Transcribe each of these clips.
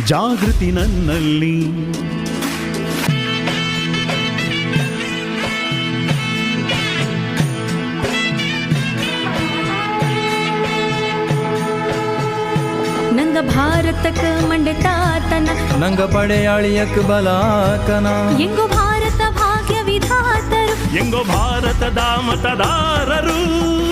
ಜಾಗೃತಿ ನನ್ನಲ್ಲಿ. ನಂಗ ಭಾರತಕ್ಕ ಮಂಡೆ ತಾತನ ನಂಗ ಪಡೆಯಾಳಿಯಕ್ ಬಲಾಕನ. ಎಂಗೋ ಭಾರತ ಭಾಗ್ಯ ವಿಧಾತರು ಎಂಗೋ ಭಾರತದ ಮತದಾರರು.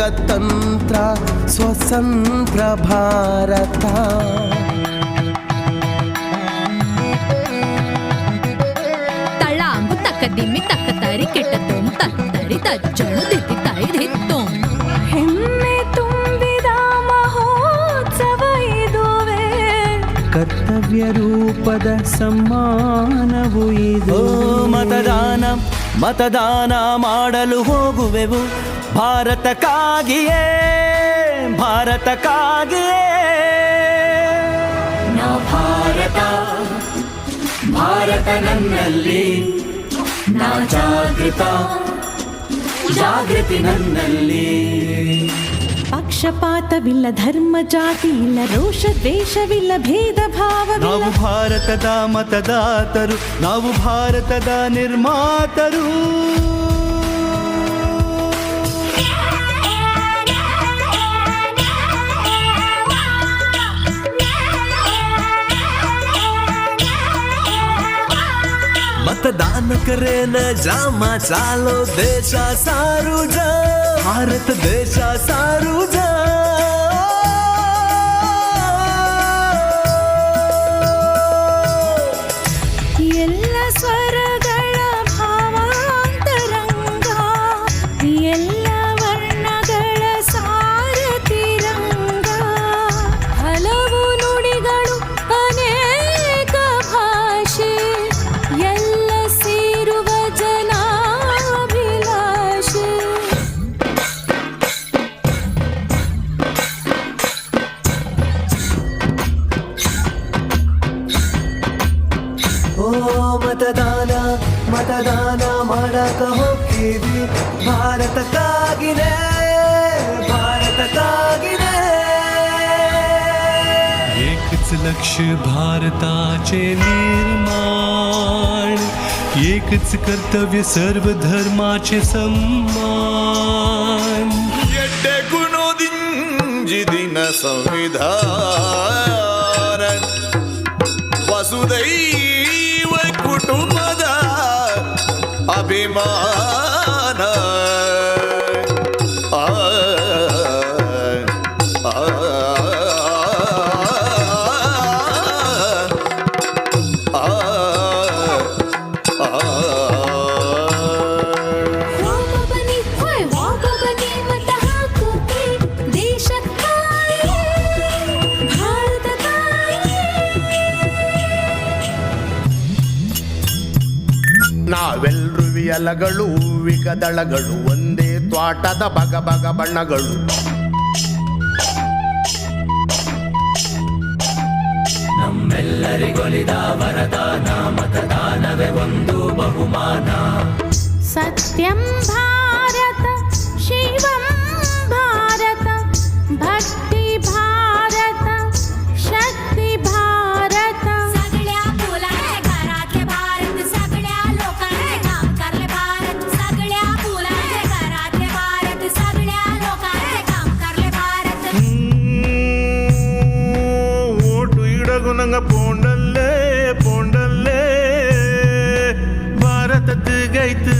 ಲೋಕತಂತ್ರ ಸ್ವತಂತ್ರ ಭಾರತ. ತಳಾಂಬು ತಕ್ಕ ದಿಮ್ಮಿ ತಕ್ಕ ತರಿ ಕೆಟ್ಟ ತೋಮ್ ತತ್ತರಿ ತಜ್ಜಳು ದಿತ್ತಿ ತಾಯಿ ದಿತ್ತೋಂ ಹೆಮ್ಮೆ ತುಂಬಿದ ಮಹೋತ್ಸವ ಇದುವೆ. ಕರ್ತವ್ಯ ರೂಪದ ಸಮ್ಮಾನವು ಇದು. ಮತದಾನ ಮತದಾನ ಮಾಡಲು ಹೋಗುವೆವು. ಭಾರತಕ್ಕಾಗಿಯೇ ಭಾರತಕ್ಕಾಗಿಯೇ. ಭಾರತ ಭಾರತ ನನ್ನಲ್ಲಿ. ನಾ ಜಾಗೃತ ಜಾಗೃತಿ ನನ್ನಲ್ಲಿ. ಪಕ್ಷಪಾತವಿಲ್ಲ ಧರ್ಮ ಜಾತಿ ಇಲ್ಲ ರೋಷ ದೇಶವಿಲ್ಲ ಭೇದ ಭಾವ ನಾವು ಭಾರತದ ಮತದಾತರು ನಾವು ಭಾರತದ ನಿರ್ಮಾತರು. मतदान करेन जामा चालो देशा सारू जा भारत देशा सारू जा ಎಲ್ಲ ಸ್ವರಗಳ ಮತದಾನ ಮಾಡಕ ಹೋಗ್ತೀವಿ ಭಾರತಕ್ಕಾಗಿನೇ ಭಾರತಕ್ಕಾಗಿನೇ एकच लक्ष भारताचे निर्माण एकच कर्तव्य सर्व धर्माचे सम्मान ಎಡ್ಡೆ ಗುಣದಿಂಜಿದಿನ ಸಂವಿಧಾನ ವಸುದೈವ ಕುಟುಂಬದ ಅಭಿಮಾನ అభిమానా ನಾವೆಲ್ರು ಹೂವಿಗ ದಳಗಳು ಒಂದೇ ತ್ವಾಟದ ಬಗ ಬಗ ಬಣ್ಣಗಳು. ನಮ್ಮೆಲ್ಲರಿಗೊಲಿದ ವರದಾನ ಮತದಾನವೇ ಒಂದು ಬಹುಮಾನ. ಭಾರತ பூண்டல்லே பூண்டல்லே பாரத திகைத்து